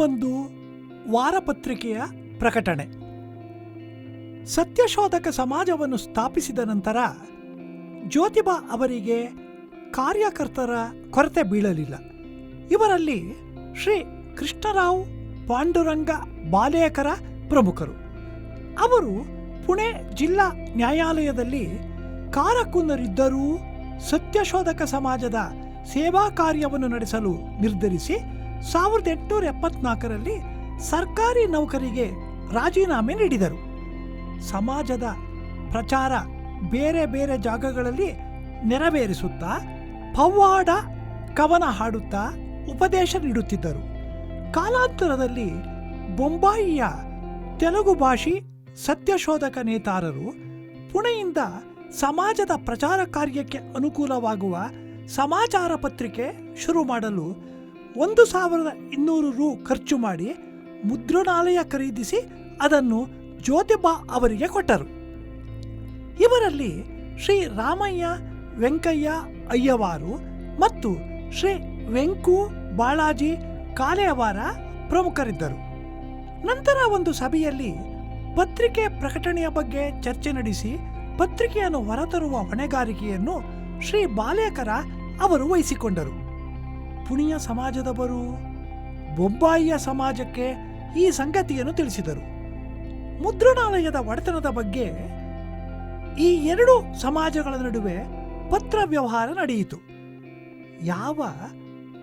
ದೀನಬಂಧು ವಾರಪತ್ರಿಕೆಯ ಪ್ರಕಟಣೆ. ಸತ್ಯಶೋಧಕ ಸಮಾಜವನ್ನು ಸ್ಥಾಪಿಸಿದ ನಂತರ ಜ್ಯೋತಿಬಾ ಅವರಿಗೆ ಕಾರ್ಯಕರ್ತರ ಕೊರತೆ ಬೀಳಲಿಲ್ಲ. ಇವರಲ್ಲಿ ಶ್ರೀ ಕೃಷ್ಣರಾವ್ ಪಾಂಡುರಂಗ ಬಾಲೇಕರ ಪ್ರಮುಖರು. ಅವರು ಪುಣೆ ಜಿಲ್ಲಾ ನ್ಯಾಯಾಲಯದಲ್ಲಿ ಕಾರಕುನರಿದ್ದರೂ ಸತ್ಯಶೋಧಕ ಸಮಾಜದ ಸೇವಾ ಕಾರ್ಯವನ್ನು ನಡೆಸಲು ನಿರ್ಧರಿಸಿ ಸಾವಿರದ ಎಂಟುನೂರ ಎಪ್ಪತ್ನಾಲ್ಕರಲ್ಲಿ ಸರ್ಕಾರಿ ನೌಕರಿಗೆ ರಾಜೀನಾಮೆ ನೀಡಿದರು. ಸಮಾಜದ ಪ್ರಚಾರ ಬೇರೆ ಬೇರೆ ಜಾಗಗಳಲ್ಲಿ ನೆರವೇರಿಸುತ್ತಾ ಪವ್ವಾಡ ಕವನ ಹಾಡುತ್ತಾ ಉಪದೇಶ ನೀಡುತ್ತಿದ್ದರು. ಕಾಲಾಂತರದಲ್ಲಿ ಬೊಂಬಾಯಿಯ ತೆಲುಗು ಭಾಷಿ ಸತ್ಯಶೋಧಕ ನೇತಾರರು ಪುಣೆಯಿಂದ ಸಮಾಜದ ಪ್ರಚಾರ ಕಾರ್ಯಕ್ಕೆ ಅನುಕೂಲವಾಗುವ ಸಮಾಚಾರ ಪತ್ರಿಕೆ ಶುರು ಮಾಡಲು ಒಂದು ಸಾವಿರದ ಇನ್ನೂರು ರು ಖರ್ಚು ಮಾಡಿ ಮುದ್ರಣಾಲಯ ಖರೀದಿಸಿ ಅದನ್ನು ಜ್ಯೋತಿಬಾ ಅವರಿಗೆ ಕೊಟ್ಟರು. ಇವರಲ್ಲಿ ಶ್ರೀ ರಾಮಯ್ಯ, ವೆಂಕಯ್ಯ ಅಯ್ಯವಾರು ಮತ್ತು ಶ್ರೀ ವೆಂಕು ಬಾಳಾಜಿ ಕಾಲೆಯವಾರ ಪ್ರಮುಖರಿದ್ದರು. ನಂತರ ಒಂದು ಸಭೆಯಲ್ಲಿ ಪತ್ರಿಕೆ ಪ್ರಕಟಣೆಯ ಬಗ್ಗೆ ಚರ್ಚೆ ನಡೆಸಿ ಪತ್ರಿಕೆಯನ್ನು ಹೊರತರುವ ಹೊಣೆಗಾರಿಕೆಯನ್ನು ಶ್ರೀ ಬಾಲೇಕರ ಅವರು ವಹಿಸಿಕೊಂಡರು. ಪುಣಿಯ ಸಮಾಜದವರು ಬೊಂಬಾಯಿಯ ಸಮಾಜಕ್ಕೆ ಈ ಸಂಗತಿಯನ್ನು ತಿಳಿಸಿದರು. ಮುದ್ರಣಾಲಯದ ಒಡೆತನದ ಬಗ್ಗೆ ಈ ಎರಡು ಸಮಾಜಗಳ ನಡುವೆ ಪತ್ರ ವ್ಯವಹಾರ ನಡೆಯಿತು. ಯಾವ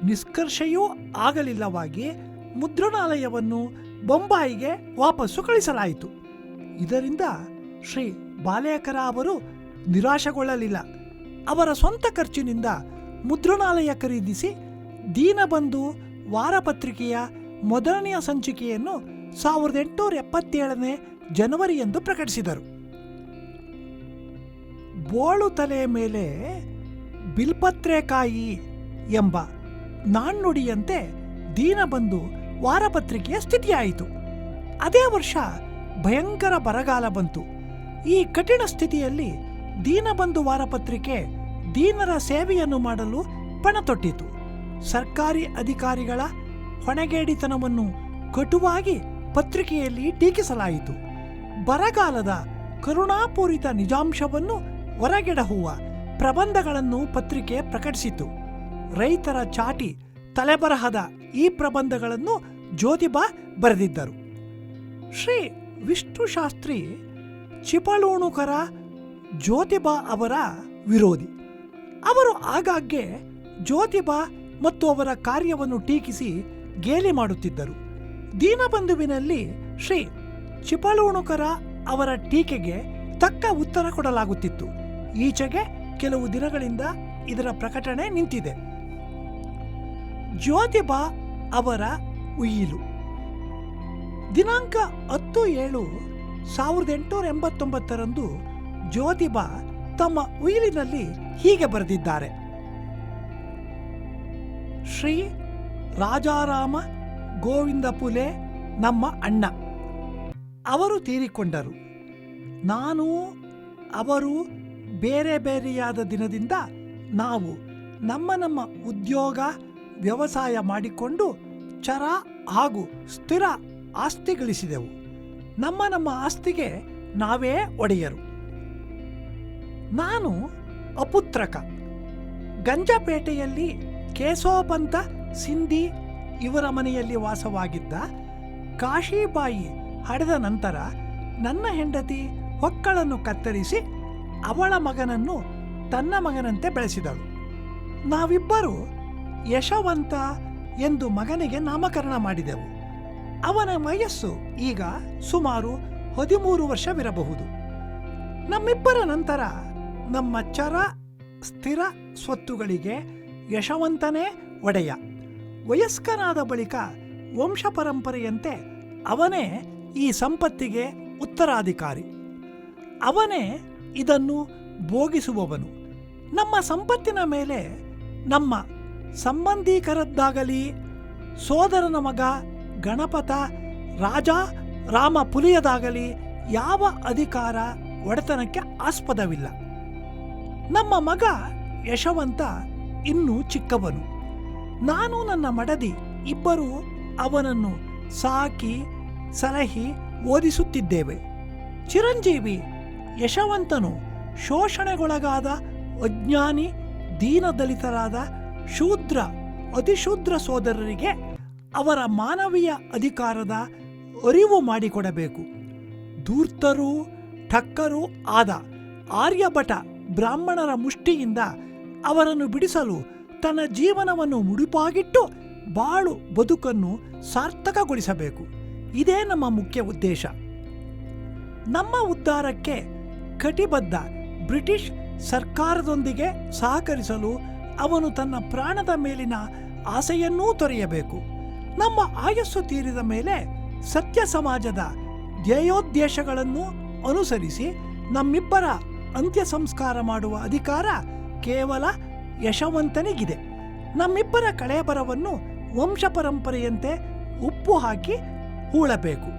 ನಿಷ್ಕರ್ಷೆಯೂ ಆಗಲಿಲ್ಲವಾಗಿ ಮುದ್ರಣಾಲಯವನ್ನು ಬೊಂಬಾಯಿಗೆ ವಾಪಸ್ಸು ಕಳಿಸಲಾಯಿತು. ಇದರಿಂದ ಶ್ರೀ ಬಾಲೇಕರ ಅವರು ನಿರಾಶೆಗೊಳ್ಳಲಿಲ್ಲ. ಅವರ ಸ್ವಂತ ಖರ್ಚಿನಿಂದ ಮುದ್ರಣಾಲಯ ಖರೀದಿಸಿ ದೀನಬಂಧು ವಾರಪತ್ರಿಕೆಯ ಮೊದಲನೆಯ ಸಂಚಿಕೆಯನ್ನು ಸಾವಿರದ ಎಂಟುನೂರ ಎಪ್ಪತ್ತೇಳನೇ ಜನವರಿಯಂದು ಪ್ರಕಟಿಸಿದರು. ಬೋಳು ತಲೆಯ ಮೇಲೆ ಬಿಲ್ಪತ್ರೆಕಾಯಿ ಎಂಬ ನಾಣ್ಣುಡಿಯಂತೆ ದೀನಬಂಧು ವಾರಪತ್ರಿಕೆಯ ಸ್ಥಿತಿಯಾಯಿತು. ಅದೇ ವರ್ಷ ಭಯಂಕರ ಬರಗಾಲ ಬಂತು. ಈ ಕಠಿಣ ಸ್ಥಿತಿಯಲ್ಲಿ ದೀನಬಂಧು ವಾರಪತ್ರಿಕೆ ದೀನರ ಸೇವೆಯನ್ನು ಮಾಡಲು ಪಣತೊಟ್ಟಿತು. ಸರ್ಕಾರಿ ಅಧಿಕಾರಿಗಳ ಹೊಣೆಗೇಡಿತನವನ್ನು ಕಟುವಾಗಿ ಪತ್ರಿಕೆಯಲ್ಲಿ ಟೀಕಿಸಲಾಯಿತು. ಬರಗಾಲದ ಕರುಣಾಪೂರಿತ ನಿಜಾಂಶವನ್ನು ಹೊರಗೆಡಹುವ ಪ್ರಬಂಧಗಳನ್ನು ಪತ್ರಿಕೆ ಪ್ರಕಟಿಸಿತು. ರೈತರ ಚಾಟಿ ತಲೆಬರಹದ ಈ ಪ್ರಬಂಧಗಳನ್ನು ಜ್ಯೋತಿಬಾ ಬರೆದಿದ್ದರು. ಶ್ರೀ ವಿಷ್ಣು ಶಾಸ್ತ್ರಿ ಚಿಪಳೂಣುಕರ ಜ್ಯೋತಿಬಾ ಅವರ ವಿರೋಧಿ. ಅವರು ಆಗಾಗ್ಗೆ ಜ್ಯೋತಿಬಾ ಮತ್ತು ಅವರ ಕಾರ್ಯವನ್ನು ಟೀಕಿಸಿ ಗೇಲಿ ಮಾಡುತ್ತಿದ್ದರು. ದೀನಬಂಧುವಿನಲ್ಲಿ ಶ್ರೀ ಚಿಪಳೂಣುಕರ ಅವರ ಟೀಕೆಗೆ ತಕ್ಕ ಉತ್ತರ ಕೊಡಲಾಗುತ್ತಿತ್ತು. ಈಚೆಗೆ ಕೆಲವು ದಿನಗಳಿಂದ ಇದರ ಪ್ರಕಟಣೆ ನಿಂತಿದೆ. ಜ್ಯೋತಿಬಾ ಅವರ ಉಯಿಲು. ದಿನಾಂಕ ಹತ್ತು ಏಳು ಸಾವಿರದ ಎಂಟುನೂರ ಎಂಬತ್ತೊಂಬತ್ತರಂದು ಜ್ಯೋತಿಬಾ ತಮ್ಮ ಉಯಿಲಿನಲ್ಲಿ ಹೀಗೆ ಬರೆದಿದ್ದಾರೆ. ಶ್ರೀ ರಾಜಾರಾಮ ಗೋವಿಂದ ಪುಲೆ ನಮ್ಮ ಅಣ್ಣ. ಅವರು ತೀರಿಕೊಂಡರು. ನಾನು, ಅವರು ಬೇರೆ ಬೇರೆಯಾದ ದಿನದಿಂದ ನಾವು ನಮ್ಮ ನಮ್ಮ ಉದ್ಯೋಗ, ವ್ಯವಸಾಯ ಮಾಡಿಕೊಂಡು ಚರ ಹಾಗೂ ಸ್ಥಿರ ಆಸ್ತಿ ಗಳಿಸಿದೆವು. ನಮ್ಮ ನಮ್ಮ ಆಸ್ತಿಗೆ ನಾವೇ ಒಡೆಯರು. ನಾನು ಅಪುತ್ರಕ. ಗಂಜಪೇಟೆಯಲ್ಲಿ ಕೇಶೋಪಂತ ಸಿಂಧಿ ಇವರ ಮನೆಯಲ್ಲಿ ವಾಸವಾಗಿದ್ದ ಕಾಶಿಬಾಯಿ ಹಡೆದ ನಂತರ ನನ್ನ ಹೆಂಡತಿ ಹೊಕ್ಕಳನ್ನು ಕತ್ತರಿಸಿ ಅವಳ ಮಗನನ್ನು ತನ್ನ ಮಗನಂತೆ ಬೆಳೆಸಿದಳು. ನಾವಿಬ್ಬರು ಯಶವಂತ ಎಂದು ಮಗನಿಗೆ ನಾಮಕರಣ ಮಾಡಿದೆವು. ಅವನ ವಯಸ್ಸು ಈಗ ಸುಮಾರು ಹದಿಮೂರು ವರ್ಷವಿರಬಹುದು. ನಮ್ಮಿಬ್ಬರ ನಂತರ ನಮ್ಮ ಚರ, ಸ್ಥಿರ ಸ್ವತ್ತುಗಳಿಗೆ ಯಶವಂತನೇ ಒಡೆಯ. ವಯಸ್ಕನಾದ ಬಳಿಕ ವಂಶ ಪರಂಪರೆಯಂತೆ ಅವನೇ ಈ ಸಂಪತ್ತಿಗೆ ಉತ್ತರಾಧಿಕಾರಿ. ಅವನೇ ಇದನ್ನು ಭೋಗಿಸುವವನು. ನಮ್ಮ ಸಂಪತ್ತಿನ ಮೇಲೆ ನಮ್ಮ ಸಂಬಂಧಿಕರದ್ದಾಗಲಿ ಸೋದರನ ಮಗ ಗಣಪತ, ರಾಜ, ರಾಮ ಪುಲಿಯದಾಗಲಿ ಯಾವ ಅಧಿಕಾರ ಒಡೆತನಕ್ಕೆ ಆಸ್ಪದವಿಲ್ಲ. ನಮ್ಮ ಮಗ ಯಶವಂತ ಇನ್ನೂ ಚಿಕ್ಕವನು. ನಾನು ನನ್ನ ಮಡದಿ ಇಬ್ಬರೂ ಅವನನ್ನು ಸಾಕಿ ಸಲಹಿ ಓದಿಸುತ್ತಿದ್ದೇವೆ. ಚಿರಂಜೀವಿ ಯಶವಂತನು ಶೋಷಣೆಗೊಳಗಾದ ಅಜ್ಞಾನಿ, ದೀನದಲಿತರಾದ ಶೂದ್ರ, ಅತಿಶೂದ್ರ ಸೋದರರಿಗೆ ಅವರ ಮಾನವೀಯ ಅಧಿಕಾರದ ಅರಿವು ಮಾಡಿಕೊಡಬೇಕು. ಧೂರ್ತರೂ, ಠಕ್ಕರೂ ಆದ ಆರ್ಯಭಟ ಬ್ರಾಹ್ಮಣರ ಮುಷ್ಟಿಯಿಂದ ಅವರನ್ನು ಬಿಡಿಸಲು ತನ್ನ ಜೀವನವನ್ನು ಮುಡಿಪಾಗಿಟ್ಟು ಬಾಳು ಬದುಕನ್ನು ಸಾರ್ಥಕಗೊಳಿಸಬೇಕು. ಇದೇ ನಮ್ಮ ಮುಖ್ಯ ಉದ್ದೇಶ. ನಮ್ಮ ಉದ್ಧಾರಕ್ಕೆ ಕಟಿಬದ್ಧ ಬ್ರಿಟಿಷ್ ಸರ್ಕಾರದೊಂದಿಗೆ ಸಹಕರಿಸಲು ಅವನು ತನ್ನ ಪ್ರಾಣದ ಮೇಲಿನ ಆಸೆಯನ್ನೂ ತೊರೆಯಬೇಕು. ನಮ್ಮ ಆಯಸ್ಸು ತೀರಿದ ಮೇಲೆ ಸತ್ಯ ಸಮಾಜದ ಧ್ಯೇಯೋದ್ದೇಶಗಳನ್ನು ಅನುಸರಿಸಿ ನಮ್ಮಿಬ್ಬರ ಅಂತ್ಯ ಸಂಸ್ಕಾರ ಮಾಡುವ ಅಧಿಕಾರ ಕೇವಲ ಯಶವಂತನಿಗಿದೆ. ನಮ್ಮಿಬ್ಬರ ಕಳೆಯಬರವನ್ನು ವಂಶ ಪರಂಪರೆಯಂತೆ ಉಪ್ಪು ಹಾಕಿ ಹೂಳಬೇಕು.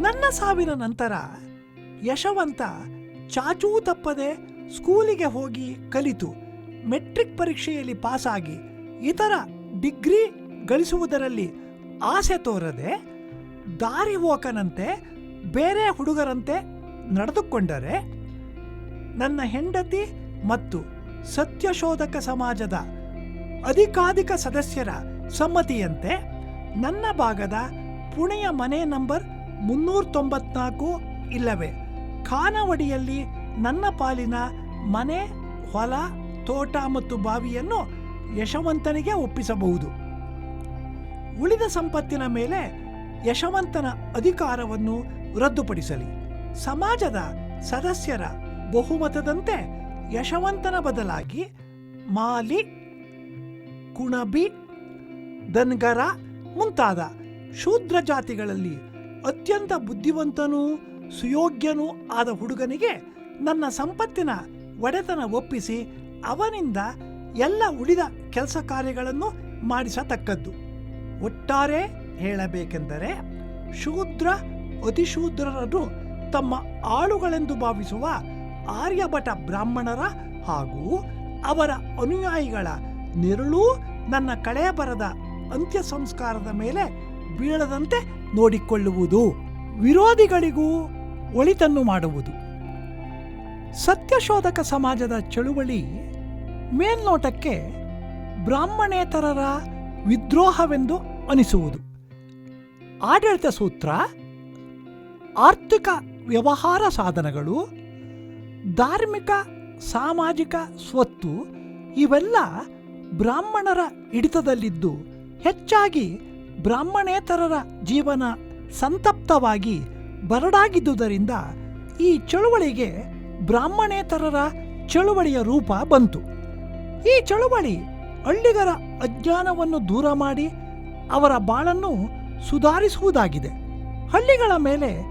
ನನ್ನ ಸಾವಿನ ನಂತರ ಯಶವಂತ ಚಾಚೂ ತಪ್ಪದೆ ಸ್ಕೂಲಿಗೆ ಹೋಗಿ ಕಲಿತು, ಮೆಟ್ರಿಕ್ ಪರೀಕ್ಷೆಯಲ್ಲಿ ಪಾಸಾಗಿ ಇತರ ಡಿಗ್ರಿ ಗಳಿಸುವುದರಲ್ಲಿ ಆಸೆ ತೋರದೆ ದಾರಿ ಹೋಕನಂತೆ ಬೇರೆ ಹುಡುಗರಂತೆ ನಡೆದುಕೊಂಡರೆ ನನ್ನ ಹೆಂಡತಿ ಮತ್ತು ಸತ್ಯಶೋಧಕ ಸಮಾಜದ ಅಧಿಕಾಧಿಕ ಸದಸ್ಯರ ಸಮ್ಮತಿಯಂತೆ ನನ್ನ ಭಾಗದ ಪುಣೆಯ ಮನೆ ನಂಬರ್ ಮುನ್ನೂರ ತೊಂಬತ್ನಾಲ್ಕು ಇಲ್ಲವೇ. ಖಾನವಡಿಯಲ್ಲಿ ನನ್ನ ಪಾಲಿನ ಮನೆ, ಹೊಲ, ತೋಟ ಮತ್ತು ಬಾವಿಯನ್ನು ಯಶವಂತನಿಗೆ ಒಪ್ಪಿಸಬಹುದು. ಉಳಿದ ಸಂಪತ್ತಿನ ಮೇಲೆ ಯಶವಂತನ ಅಧಿಕಾರವನ್ನು ರದ್ದುಪಡಿಸಲಿ. ಸಮಾಜದ ಸದಸ್ಯರ ಬಹುಮತದಂತೆ ಯಶವಂತನ ಬದಲಾಗಿ ಮಾಲಿ, ಕುಣಬಿ ದನ್ಗರ ಮುಂತಾದ ಶೂದ್ರ ಜಾತಿಗಳಲ್ಲಿ ಅತ್ಯಂತ ಬುದ್ಧಿವಂತನೂ ಸುಯೋಗ್ಯನೂ ಆದ ಹುಡುಗನಿಗೆ ನನ್ನ ಸಂಪತ್ತಿನ ಒಡೆತನ ಒಪ್ಪಿಸಿ ಅವನಿಂದ ಎಲ್ಲ ಉಳಿದ ಕೆಲಸ ಕಾರ್ಯಗಳನ್ನು ಮಾಡಿಸತಕ್ಕದ್ದು. ಒಟ್ಟಾರೆ ಹೇಳಬೇಕೆಂದರೆ ಶೂದ್ರ ಅತಿಶೂದ್ರರನ್ನು ತಮ್ಮ ಆಳುಗಳೆಂದು ಭಾವಿಸುವ ಆರ್ಯಭಟ ಬ್ರಾಹ್ಮಣರ ಹಾಗೂ ಅವರ ಅನುಯಾಯಿಗಳ ನೆರಳೂ ನನ್ನ ಕಳೆಯ ಬರದ ಅಂತ್ಯ ಸಂಸ್ಕಾರದ ಮೇಲೆ ಬೀಳದಂತೆ ನೋಡಿಕೊಳ್ಳುವುದು. ವಿರೋಧಿಗಳಿಗೂ ಒಳಿತನ್ನು ಮಾಡುವುದು. ಸತ್ಯಶೋಧಕ ಸಮಾಜದ ಚಳುವಳಿ ಮೇಲ್ನೋಟಕ್ಕೆ ಬ್ರಾಹ್ಮಣೇತರರ ವಿದ್ರೋಹವೆಂದು ಅನಿಸುವುದು. ಆಡಳಿತ ಸೂತ್ರ, ಆರ್ಥಿಕ ವ್ಯವಹಾರ ಸಾಧನಗಳು ಧಾರ್ಮಿಕ, ಸಾಮಾಜಿಕ ಸ್ವತ್ತು ಇವೆಲ್ಲ ಬ್ರಾಹ್ಮಣರ ಹಿಡಿತದಲ್ಲಿದ್ದು ಹೆಚ್ಚಾಗಿ ಬ್ರಾಹ್ಮಣೇತರರ ಜೀವನ ಸಂತಪ್ತವಾಗಿ ಬರಡಾಗಿದ್ದುದರಿಂದ ಈ ಚಳುವಳಿಗೆ ಬ್ರಾಹ್ಮಣೇತರರ ಚಳುವಳಿಯ ರೂಪ ಬಂತು. ಈ ಚಳುವಳಿ ಹಳ್ಳಿಗರ ಅಜ್ಞಾನವನ್ನು ದೂರ ಮಾಡಿ ಅವರ ಬಾಳನ್ನು ಸುಧಾರಿಸುವುದಾಗಿದೆ. ಹಳ್ಳಿಗಳ ಮೇಲೆ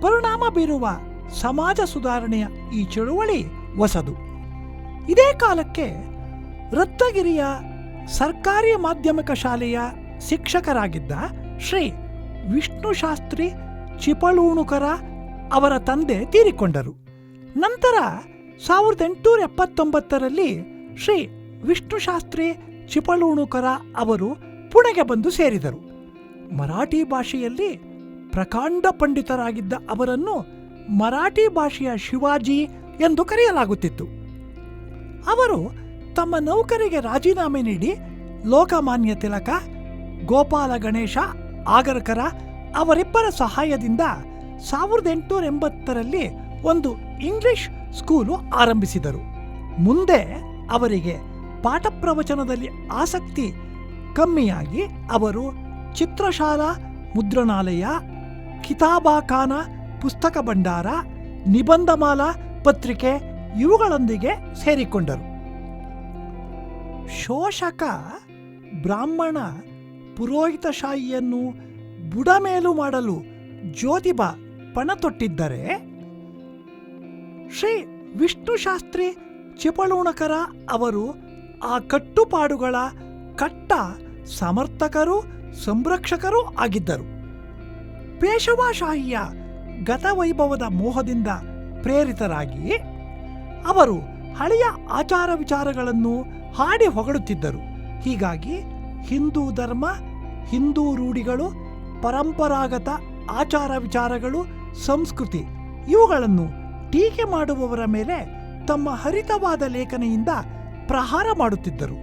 ಪರಿಣಾಮ ಬೀರುವ ಸಮಾಜ ಸುಧಾರಣೆಯ ಈ ಚಳುವಳಿ ಹೊಸದು. ಇದೇ ಕಾಲಕ್ಕೆ ರತ್ನಗಿರಿಯ ಸರ್ಕಾರಿ ಮಾಧ್ಯಮಿಕ ಶಾಲೆಯ ಶಿಕ್ಷಕರಾಗಿದ್ದ ಶ್ರೀ ವಿಷ್ಣು ಶಾಸ್ತ್ರಿ ಚಿಪಳೂಣುಕರ ಅವರ ತಂದೆ ತೀರಿಕೊಂಡರು. ನಂತರ ಸಾವಿರದ ಎಂಟುನೂರ ಎಪ್ಪತ್ತೊಂಬತ್ತರಲ್ಲಿ ಶ್ರೀ ವಿಷ್ಣು ಶಾಸ್ತ್ರಿ ಚಿಪಳೂಣುಕರ ಅವರು ಪುಣೆಗೆ ಬಂದು ಸೇರಿದರು. ಮರಾಠಿ ಭಾಷೆಯಲ್ಲಿ ಪ್ರಕಾಂಡ ಪಂಡಿತರಾಗಿದ್ದ ಅವರನ್ನು ಮರಾಠಿ ಭಾಷೆಯ ಶಿವಾಜಿ ಎಂದು ಕರೆಯಲಾಗುತ್ತಿತ್ತು. ಅವರು ತಮ್ಮ ನೌಕರಿಗೆ ರಾಜೀನಾಮೆ ನೀಡಿ ಲೋಕಮಾನ್ಯ ತಿಲಕ, ಗೋಪಾಲ ಗಣೇಶ, ಆಗರ್ಕರ ಅವರಿಬ್ಬರ ಸಹಾಯದಿಂದ ಸಾವಿರದ ಎಂಟುನೂರ ಎಂಬತ್ತರಲ್ಲಿ ಒಂದು ಇಂಗ್ಲಿಷ್ ಸ್ಕೂಲು ಆರಂಭಿಸಿದರು. ಮುಂದೆ ಅವರಿಗೆ ಪಾಠ ಪ್ರವಚನದಲ್ಲಿ ಆಸಕ್ತಿ ಕಮ್ಮಿಯಾಗಿ ಅವರು ಚಿತ್ರಶಾಲಾ, ಮುದ್ರಣಾಲಯ ಕಿತಾಬಾಖಾನ ಪುಸ್ತಕ ಭಂಡಾರ, ನಿಬಂಧಮಾಲ ಪತ್ರಿಕೆ ಇವುಗಳೊಂದಿಗೆ ಸೇರಿಕೊಂಡರು. ಶೋಷಕ ಬ್ರಾಹ್ಮಣ ಪುರೋಹಿತಶಾಹಿಯನ್ನು ಬುಡಮೇಲು ಮಾಡಲು ಜ್ಯೋತಿಬ ಪಣ ತೊಟ್ಟಿದ್ದರೆ, ಶ್ರೀ ವಿಷ್ಣು ಶಾಸ್ತ್ರಿ ಚಿಪಳೂಣಕರ ಅವರು ಆ ಕಟ್ಟುಪಾಡುಗಳ ಕಟ್ಟ ಸಮರ್ಥಕರು, ಸಂರಕ್ಷಕರೂ ಆಗಿದ್ದರು. ಪೇಶವಾಶಾಹಿಯ ಗತವೈಭವದ ಮೋಹದಿಂದ ಪ್ರೇರಿತರಾಗಿ ಅವರು ಹಳೆಯ ಆಚಾರ ವಿಚಾರಗಳನ್ನು ಹಾಡಿ ಹೊಗಳುತ್ತಿದ್ದರು. ಹೀಗಾಗಿ ಹಿಂದೂ ಧರ್ಮ, ಹಿಂದೂ ರೂಢಿಗಳು, ಪರಂಪರಾಗತ ಆಚಾರ ವಿಚಾರಗಳು, ಸಂಸ್ಕೃತಿ ಇವುಗಳನ್ನು ಟೀಕೆ ಮಾಡುವವರ ಮೇಲೆ ತಮ್ಮ ಹರಿತವಾದ ಲೇಖನೆಯಿಂದ ಪ್ರಹಾರ ಮಾಡುತ್ತಿದ್ದರು.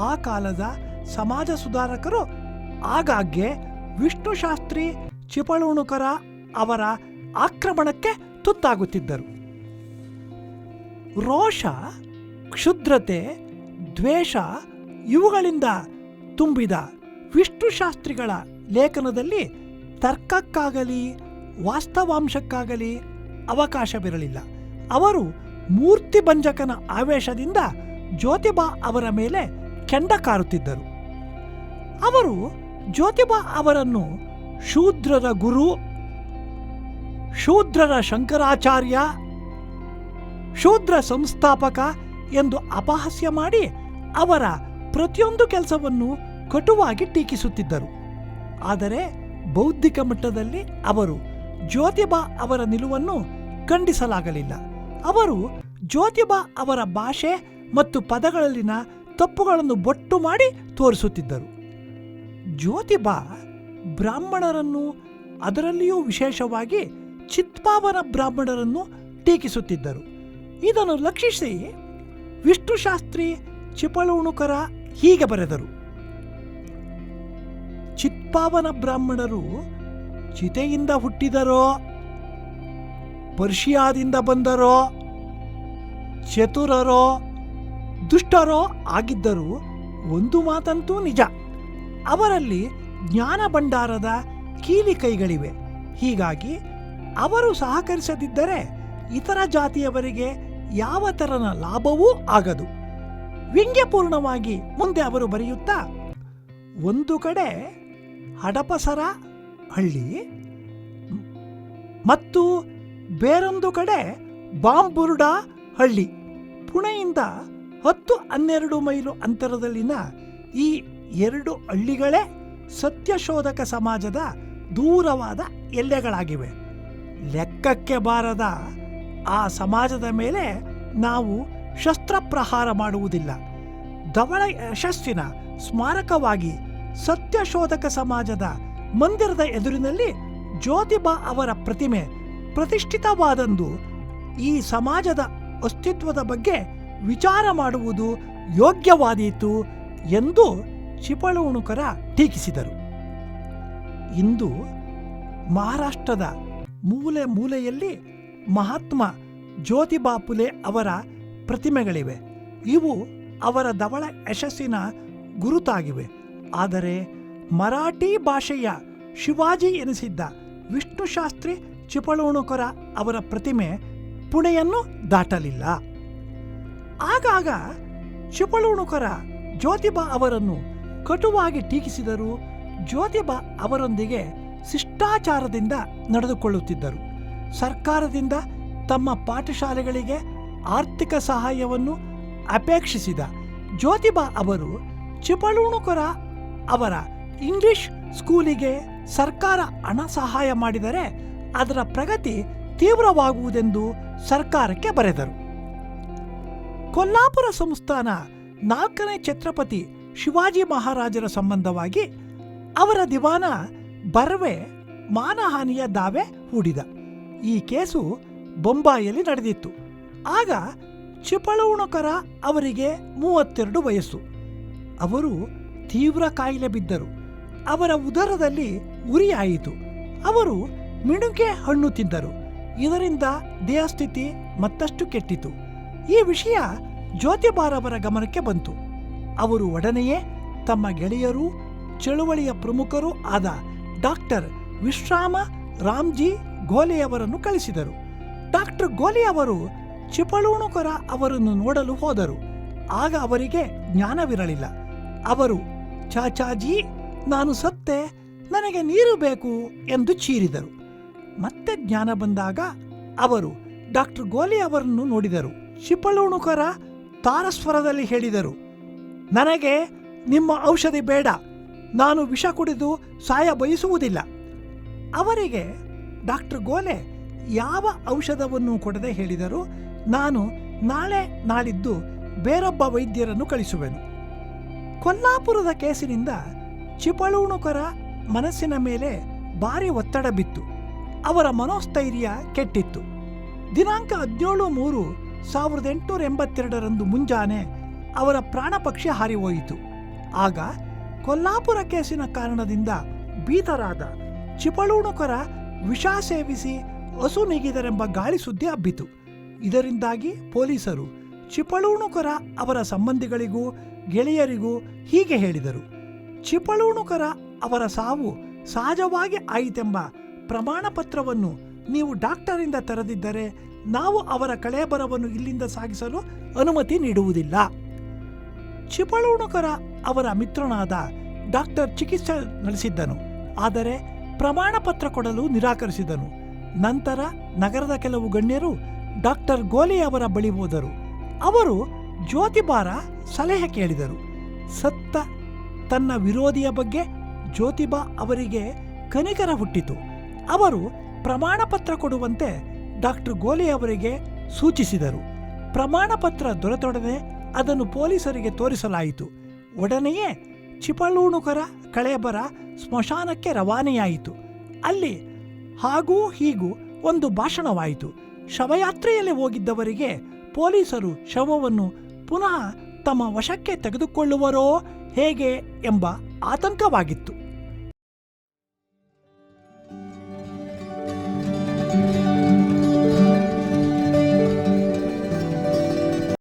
ಆ ಕಾಲದ ಸಮಾಜ ಸುಧಾರಕರು ಆಗಾಗ್ಗೆ ವಿಷ್ಣುಶಾಸ್ತ್ರಿ ಚಿಪಳುಣುಕರ ಅವರ ಆಕ್ರಮಣಕ್ಕೆ ತುತ್ತಾಗುತ್ತಿದ್ದರು. ರೋಷ, ಕ್ಷುದ್ರತೆ, ದ್ವೇಷ ಇವುಗಳಿಂದ ತುಂಬಿದ ವಿಷ್ಣುಶಾಸ್ತ್ರಿಗಳ ಲೇಖನದಲ್ಲಿ ತರ್ಕಕ್ಕಾಗಲಿ, ವಾಸ್ತವಾಂಶಕ್ಕಾಗಲಿ ಅವಕಾಶವಿರಲಿಲ್ಲ. ಅವರು ಮೂರ್ತಿ ಭಂಜಕನ ಆವೇಶದಿಂದ ಜ್ಯೋತಿಬಾ ಅವರ ಮೇಲೆ ಕೆಂಡ ಕಾರುತ್ತಿದ್ದರು. ಅವರು ಜ್ಯೋತಿಬಾ ಅವರನ್ನು ಶೂದ್ರರ ಗುರು ಶೂದ್ರರ ಶಂಕರಾಚಾರ್ಯ, ಶೂದ್ರ ಸಂಸ್ಥಾಪಕ ಎಂದು ಅಪಹಾಸ್ಯ ಮಾಡಿ ಅವರ ಪ್ರತಿಯೊಂದು ಕೆಲಸವನ್ನು ಕಟುವಾಗಿ ಟೀಕಿಸುತ್ತಿದ್ದರು. ಆದರೆ ಬೌದ್ಧಿಕ ಮಟ್ಟದಲ್ಲಿ ಅವರು ಜ್ಯೋತಿಬಾ ಅವರ ನಿಲುವನ್ನು ಖಂಡಿಸಲಾಗಲಿಲ್ಲ. ಅವರು ಜ್ಯೋತಿಬಾ ಅವರ ಭಾಷೆ ಮತ್ತು ಪದಗಳಲ್ಲಿನ ತಪ್ಪುಗಳನ್ನು ಬೊಟ್ಟು ಮಾಡಿ ತೋರಿಸುತ್ತಿದ್ದರು. ಜ್ಯೋತಿಬಾ ಬ್ರಾಹ್ಮಣರನ್ನು ಅದರಲ್ಲಿಯೂ ವಿಶೇಷವಾಗಿ ಚಿತ್ಪಾವನ ಬ್ರಾಹ್ಮಣರನ್ನು ಟೀಕಿಸುತ್ತಿದ್ದರು. ಇದನ್ನು ಲಕ್ಷಿಸಿ ವಿಷ್ಣುಶಾಸ್ತ್ರಿ ಚಿಪಳುಣುಕರ ಹೀಗೆ ಬರೆದರು. ಚಿತ್ಪಾವನ ಬ್ರಾಹ್ಮಣರು ಚಿತೆಯಿಂದ ಹುಟ್ಟಿದರೋ, ಪರ್ಷಿಯಾದಿಂದ ಬಂದರೋ, ಚತುರರೋ, ದುಷ್ಟರೋ ಆಗಿದ್ದರೂ ಒಂದು ಮಾತಂತೂ ನಿಜ. ಅವರಲ್ಲಿ ಜ್ಞಾನ ಭಂಡಾರದ ಕೀಲಿ ಕೈಗಳಿವೆ ಹೀಗಾಗಿ ಅವರು ಸಹಕರಿಸದಿದ್ದರೆ ಇತರ ಜಾತಿಯವರಿಗೆ ಯಾವ ತರನ ಲಾಭವೂ ಆಗದು. ವ್ಯಂಗ್ಯಪೂರ್ಣವಾಗಿ ಮುಂದೆ ಅವರು ಬರೆಯುತ್ತಾ, ಒಂದು ಕಡೆ ಹಡಪಸರ ಹಳ್ಳಿ, ಮತ್ತು ಬೇರೊಂದು ಕಡೆ ಬಾಂಬುರ್ಡ ಹಳ್ಳಿ. ಪುಣೆಯಿಂದ ಹತ್ತು ಹನ್ನೆರಡು ಮೈಲು ಅಂತರದಲ್ಲಿನ ಈ ಎರಡು ಹಳ್ಳಿಗಳೇ ಸತ್ಯಶೋಧಕ ಸಮಾಜದ ದೂರವಾದ ಎಲ್ಲೆಗಳಾಗಿವೆ. ಲೆಕ್ಕಕ್ಕೆ ಬಾರದ ಆ ಸಮಾಜದ ಮೇಲೆ ನಾವು ಶಸ್ತ್ರಪ್ರಹಾರ ಮಾಡುವುದಿಲ್ಲ. ಧವಳ ಯಶಸ್ಸಿನ ಸ್ಮಾರಕವಾಗಿ ಸತ್ಯಶೋಧಕ ಸಮಾಜದ ಮಂದಿರದ ಎದುರಿನಲ್ಲಿ ಜ್ಯೋತಿಬಾ ಅವರ ಪ್ರತಿಮೆ ಪ್ರತಿಷ್ಠಿತವಾದಂದು ಈ ಸಮಾಜದ ಅಸ್ತಿತ್ವದ ಬಗ್ಗೆ ವಿಚಾರ ಮಾಡುವುದು ಯೋಗ್ಯವಾದೀತು ಎಂದು ಚಿಪಳುಣುಕರ ಟೀಕಿಸಿದರು. ಇಂದು ಮಹಾರಾಷ್ಟ್ರದ ಮೂಲೆ ಮೂಲೆಯಲ್ಲಿ ಮಹಾತ್ಮ ಜ್ಯೋತಿಬಾ ಫುಲೆ ಅವರ ಪ್ರತಿಮೆಗಳಿವೆ. ಇವು ಅವರ ದವಳ ಯಶಸ್ಸಿನ ಗುರುತಾಗಿವೆ. ಆದರೆ ಮರಾಠಿ ಭಾಷೆಯ ಶಿವಾಜಿ ಎನಿಸಿದ್ದ ವಿಷ್ಣುಶಾಸ್ತ್ರಿ ಚಿಪಳುಣುಕರ ಅವರ ಪ್ರತಿಮೆ ಪುಣೆಯನ್ನು ದಾಟಲಿಲ್ಲ. ಆಗಾಗ ಚಿಪಳುಣುಕರ ಜ್ಯೋತಿಬಾ ಅವರನ್ನು ಕಟುವಾಗಿ ಟೀಕಿಸಿದರು ಜ್ಯೋತಿಬಾ ಅವರೊಂದಿಗೆ ಶಿಷ್ಟಾಚಾರದಿಂದ ನಡೆದುಕೊಳ್ಳುತ್ತಿದ್ದರು. ಸರ್ಕಾರದಿಂದ ತಮ್ಮ ಪಾಠಶಾಲೆಗಳಿಗೆ ಆರ್ಥಿಕ ಸಹಾಯವನ್ನು ಅಪೇಕ್ಷಿಸಿದ ಜ್ಯೋತಿಬಾ ಅವರು ಚಿಪಳುಣುಕರ ಅವರ ಇಂಗ್ಲಿಷ್ ಸ್ಕೂಲಿಗೆ ಸರ್ಕಾರ ಹಣ ಸಹಾಯ ಮಾಡಿದರೆ ಅದರ ಪ್ರಗತಿ ತೀವ್ರವಾಗುವುದೆಂದು ಸರ್ಕಾರಕ್ಕೆ ಬರೆದರು. ಕೊಲ್ಲಾಪುರ ಸಂಸ್ಥಾನ ನಾಲ್ಕನೇ ಛತ್ರಪತಿ ಶಿವಾಜಿ ಮಹಾರಾಜರ ಸಂಬಂಧವಾಗಿ ಅವರ ದಿವಾನ ಬರ್ವೆ ಮಾನಹಾನಿಯ ದಾವೆ ಹೂಡಿದ. ಈ ಕೇಸು ಬೊಂಬಾಯಿಯಲ್ಲಿ ನಡೆದಿತ್ತು. ಆಗ ಚಿಪಳುಣಕರ ಅವರಿಗೆ ಮೂವತ್ತೆರಡು ವಯಸ್ಸು. ಅವರು ತೀವ್ರ ಕಾಯಿಲೆ ಬಿದ್ದರು. ಅವರ ಉದರದಲ್ಲಿ ಉರಿಯಾಯಿತು. ಅವರು ಮಿಣುಕೆ ಹಣ್ಣು ತಿಂದರು. ಇದರಿಂದ ದೇಹಸ್ಥಿತಿ ಮತ್ತಷ್ಟು ಕೆಟ್ಟಿತು. ಈ ವಿಷಯ ಜ್ಯೋತಿಬಾರವರ ಗಮನಕ್ಕೆ ಬಂತು. ಅವರು ಒಡನೆಯೇ ತಮ್ಮ ಗೆಳೆಯರು, ಚಳುವಳಿಯ ಪ್ರಮುಖರೂ ಆದ ಡಾಕ್ಟರ್ ವಿಶ್ರಾಮ ರಾಮ್ಜಿ ಗೋಲೆಯವರನ್ನು ಕಳಿಸಿದರು. ಡಾಕ್ಟರ್ ಗೋಲೆ ಅವರು ಚಿಪಳುಣುಕರ ಅವರನ್ನು ನೋಡಲು ಹೋದರು. ಆಗ ಅವರಿಗೆ ಜ್ಞಾನವಿರಲಿಲ್ಲ. ಅವರು, ಚಾಚಾಜಿ, ನಾನು ಸತ್ತೆ, ನನಗೆ ನೀರು ಬೇಕು ಎಂದು ಚೀರಿದರು. ಮತ್ತೆ ಜ್ಞಾನ ಬಂದಾಗ ಅವರು ಡಾಕ್ಟರ್ ಗೋಲಿ ಅವರನ್ನು ನೋಡಿದರು. ಶಿಪಳುಣುಕರ ತಾರಸ್ವರದಲ್ಲಿ ಹೇಳಿದರು, ನನಗೆ ನಿಮ್ಮ ಔಷಧಿ ಬೇಡ ನಾನು ವಿಷ ಕುಡಿದು ಸಾಯ ಬಯಸುವುದಿಲ್ಲ. ಅವರಿಗೆ ಡಾಕ್ಟರ್ ಗೋಲೆ ಯಾವ ಔಷಧವನ್ನು ಕೊಡದೆ ಹೇಳಿದರು ನಾನು ನಾಳೆ ನಾಳಿದ್ದು ಬೇರೊಬ್ಬ ವೈದ್ಯರನ್ನು ಕಳಿಸುವೆನು. ಕೊಲ್ಲಾಪುರದ ಕೇಸಿನಿಂದ ಚಿಪಳೂಣುಕರ ಮನಸ್ಸಿನ ಮೇಲೆ ಭಾರಿ ಒತ್ತಡ ಬಿತ್ತು. ಅವರ ಮನೋಸ್ಥೈರ್ಯ ಕೆಟ್ಟಿತ್ತು. ದಿನಾಂಕ ಹದಿನೇಳು ಮೂರು ಸಾವಿರದ ಎಂಟುನೂರ ಎಂಬತ್ತೆರಡರಂದು ಮುಂಜಾನೆ ಅವರ ಪ್ರಾಣಪಕ್ಷಿ ಹಾರಿಹೋಯಿತು ಆಗ ಕೊಲ್ಲಾಪುರ ಕೇಸಿನ ಕಾರಣದಿಂದ ಬೀತರಾದ ಚಿಪಳೂಣುಕರ ವಿಷ ಸೇವಿಸಿ ಹಸು ನೀಗಿದರೆಂಬ ಗಾಳಿ ಸುದ್ದಿ ಹಬ್ಬಿತು. ಇದರಿಂದಾಗಿ ಪೊಲೀಸರು ಚಿಪಳೂಣುಕರ ಅವರ ಸಂಬಂಧಿಗಳಿಗೂ ಗೆಳೆಯರಿಗೂ ಹೀಗೆ ಹೇಳಿದರು. ಚಿಪಳೂಣುಕರ ಅವರ ಸಾವು ಸಹಜವಾಗಿ ಆಯಿತೆಂಬ ಪ್ರಮಾಣ ಪತ್ರವನ್ನು ನೀವು ಡಾಕ್ಟರಿಂದ ತರದಿದ್ದರೆ ನಾವು ಅವರ ಕಳೇಬರವನ್ನು ಇಲ್ಲಿಂದ ಸಾಗಿಸಲು ಅನುಮತಿ ನೀಡುವುದಿಲ್ಲ. ಚಿಪಳೂಣುಕರ ಅವರ ಮಿತ್ರನಾದ ಡಾಕ್ಟರ್ ಚಿಕಿತ್ಸೆ ನಡೆಸಿದ್ದನು. ಆದರೆ ಪ್ರಮಾಣ ಪತ್ರ ಕೊಡಲು ನಿರಾಕರಿಸಿದನು. ನಂತರ ನಗರದ ಕೆಲವು ಗಣ್ಯರು ಡಾಕ್ಟರ್ ಗೋಲಿ ಅವರ ಬಳಿ ಹೋದರು. ಅವರು ಜ್ಯೋತಿಬಾರ ಸಲಹೆ ಕೇಳಿದರು. ಸತ್ತ ತನ್ನ ವಿರೋಧಿಯ ಬಗ್ಗೆ ಜ್ಯೋತಿಬಾ ಅವರಿಗೆ ಕನಿಕರ ಹುಟ್ಟಿತು. ಅವರು ಪ್ರಮಾಣ ಪತ್ರ ಕೊಡುವಂತೆ ಡಾಕ್ಟರ್ ಗೋಲಿ ಅವರಿಗೆ ಸೂಚಿಸಿದರು. ಪ್ರಮಾಣ ಪತ್ರ ದೊರೆತೊಡನೆ ಅದನ್ನು ಪೊಲೀಸರಿಗೆ ತೋರಿಸಲಾಯಿತು. ಒಡನೆಯೇ ಚಿಪಳೂಣುಕರ ಕಳೇಬರ ಸ್ಮಶಾನಕ್ಕೆ ರವಾನೆಯಾಯಿತು. ಅಲ್ಲಿ ಹಾಗೂ ಹೀಗೂ ಒಂದು ಭಾಷಣವಾಯಿತು. ಶವಯಾತ್ರೆಯಲ್ಲಿ ಹೋಗಿದ್ದವರಿಗೆ ಪೊಲೀಸರು ಶವವನ್ನು ಪುನಃ ತಮ್ಮ ವಶಕ್ಕೆ ತೆಗೆದುಕೊಳ್ಳುವರೋ ಹೇಗೆ ಎಂಬ ಆತಂಕವಾಗಿತ್ತು.